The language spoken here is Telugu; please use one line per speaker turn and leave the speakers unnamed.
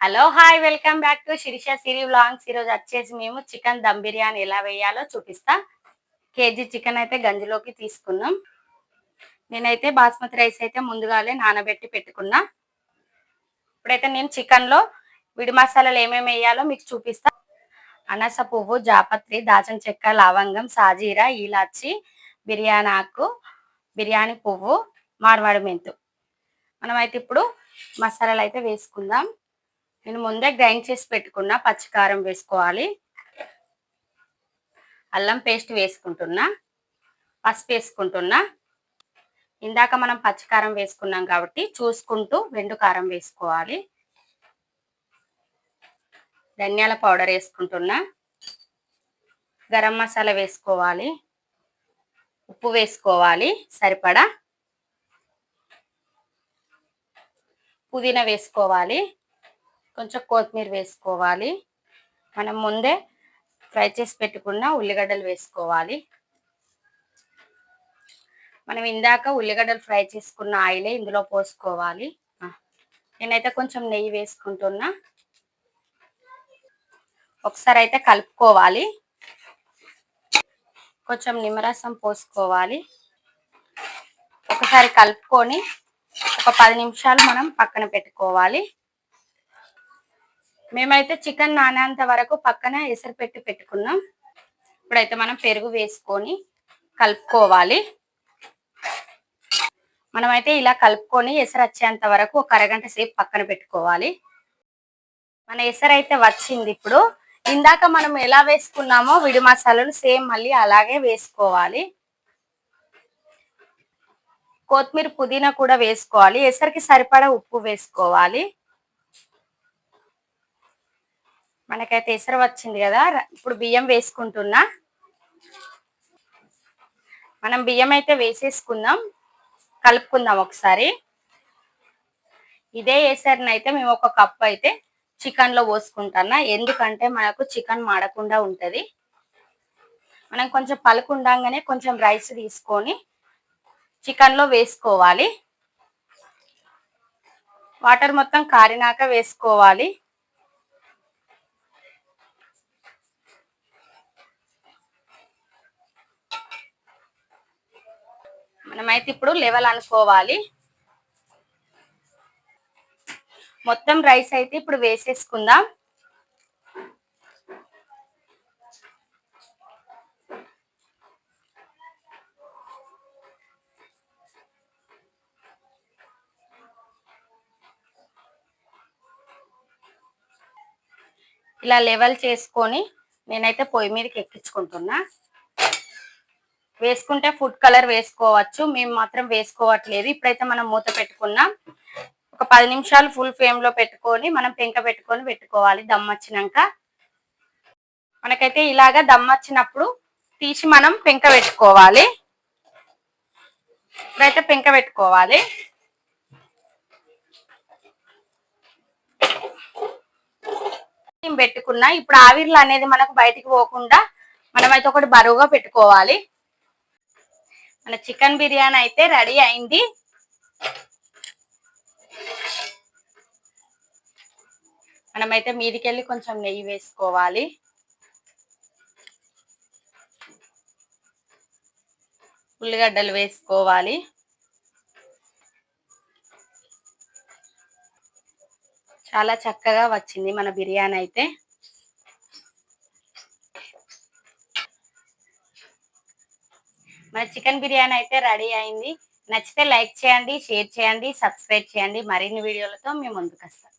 Hello hi welcome back to Sirisha Siri vlogs. ఈరోజు వచ్చేసి మేము చికెన్ దమ్ బిర్యానీ ఎలా వేయాలో చూపిస్తా. కేజీ చికెన్ అయితే గంజిలోకి తీసుకున్నాం. నేనైతే బాస్మతి రైస్ అయితే ముందుగానే నానబెట్టి పెట్టుకున్నా. ఇప్పుడైతే నేను చికెన్లో విడి మసాలాలు ఏమేమి వేయాలో మీకు చూపిస్తా. అనస పువ్వు జాపత్రి దాచిన చెక్క లవంగం సాజీరా ఇలాచి బిర్యానీ ఆకు బిర్యానీ పువ్వు మార్వాడి మెంతు. మనమైతే ఇప్పుడు మసాలాలు అయితే వేసుకుందాం. నేను ముందే గ్రైండ్ చేసి పెట్టుకున్న పచ్చికారం వేసుకోవాలి. అల్లం పేస్ట్ వేసుకుంటున్నా పసుపు వేసుకుంటున్నా. ఇందాక మనం పచ్చికారం వేసుకున్నాం కాబట్టి చూసుకుంటూ వెండు కారం వేసుకోవాలి. ధనియాల పౌడర్ వేసుకుంటున్నా. గరం మసాలా వేసుకోవాలి. ఉప్పు వేసుకోవాలి సరిపడా. పుదీనా వేసుకోవాలి. కొంచెం కొత్తిమీర వేసుకోవాలి. మనం ముందే ఫ్రై చేసి పెట్టుకున్న ఉల్లిగడ్డలు వేసుకోవాలి. మనం ఇందాక ఉల్లిగడ్డలు ఫ్రై చేసుకున్న ఆయిలే ఇందులో పోసుకోవాలి. నేనైతే కొంచెం నెయ్యి వేసుకుంటున్నా. ఒకసారి అయితే కలుపుకోవాలి. కొంచెం నిమ్మరసం పోసుకోవాలి. ఒకసారి కలుపుకొని ఒక పది నిమిషాలు మనం పక్కన పెట్టుకోవాలి. మేమైతే చికెన్ నానేంత వరకు పక్కన ఎసరు పెట్టి పెట్టుకున్నాం. ఇప్పుడైతే మనం పెరుగు వేసుకొని కలుపుకోవాలి. మనమైతే ఇలా కలుపుకొని ఎసరు వచ్చేంత వరకు ఒక అరగంట సేపు పక్కన పెట్టుకోవాలి. మన ఎసరు అయితే వచ్చింది ఇప్పుడు. ఇందాక మనం ఎలా వేసుకున్నామో విడి మసాలాలు సేమ్ మళ్ళీ అలాగే వేసుకోవాలి. కొత్తిమీర పుదీనా కూడా వేసుకోవాలి. ఎసరికి సరిపడా ఉప్పు వేసుకోవాలి. మనకైతే ఎసరు వచ్చింది కదా ఇప్పుడు బియ్యం వేసుకుంటున్నా. మనం బియ్యం అయితే వేసేసుకుందాం కలుపుకుందాం ఒకసారి. ఇదే వేసరిని అయితే మేము ఒక కప్ అయితే చికెన్లో పోసుకుంటున్నా ఎందుకంటే మనకు చికెన్ మాడకుండా ఉంటుంది. మనం కొంచెం పలుకుండగానే కొంచెం రైస్ తీసుకొని చికెన్లో వేసుకోవాలి. వాటర్ మొత్తం కారినాక వేసుకోవాలి. మనమైతే ఇప్పుడు లెవెల్ అనుకోవాలి. మొత్తం రైస్ అయితే ఇప్పుడు వేసేసుకుందాం. ఇలా లెవెల్ చేసుకొని నేనైతే పొయ్యి మీదకి ఎక్కించుకుంటున్నా. వేసుకుంటే ఫుడ్ కలర్ వేసుకోవచ్చు. మేము మాత్రం వేసుకోవట్లేదు. ఇప్పుడైతే మనం మూత పెట్టుకున్నాం. ఒక పది నిమిషాలు ఫుల్ ఫ్లేమ్లో పెట్టుకొని మనం పెంక పెట్టుకొని పెట్టుకోవాలి దమ్ వచ్చినాక. మనకైతే ఇలాగా దమ్ వచ్చినప్పుడు తీసి మనం పెంక పెట్టుకోవాలి. ఇప్పుడైతే పెంక పెట్టుకోవాలి. పెట్టుకున్నా. ఇప్పుడు ఆవిర్లు అనేది మనకు బయటికి పోకుండా మనమైతే ఒకటి బరువుగా పెట్టుకోవాలి. మన చికెన్ బిర్యానీ అయితే రెడీ అయింది. మనమైతే మీదికెళ్ళి కొంచెం నెయ్యి వేసుకోవాలి. ఉల్లిగడ్డలు వేసుకోవాలి. చాలా చక్కగా వచ్చింది మన బిర్యానీ అయితే. మన చికెన్ బిర్యానీ అయితే రెడీ అయింది. నచ్చితే లైక్ చేయండి షేర్ చేయండి సబ్స్క్రైబ్ చేయండి. మరిన్ని వీడియోలతో మేము ముందుకు వస్తాం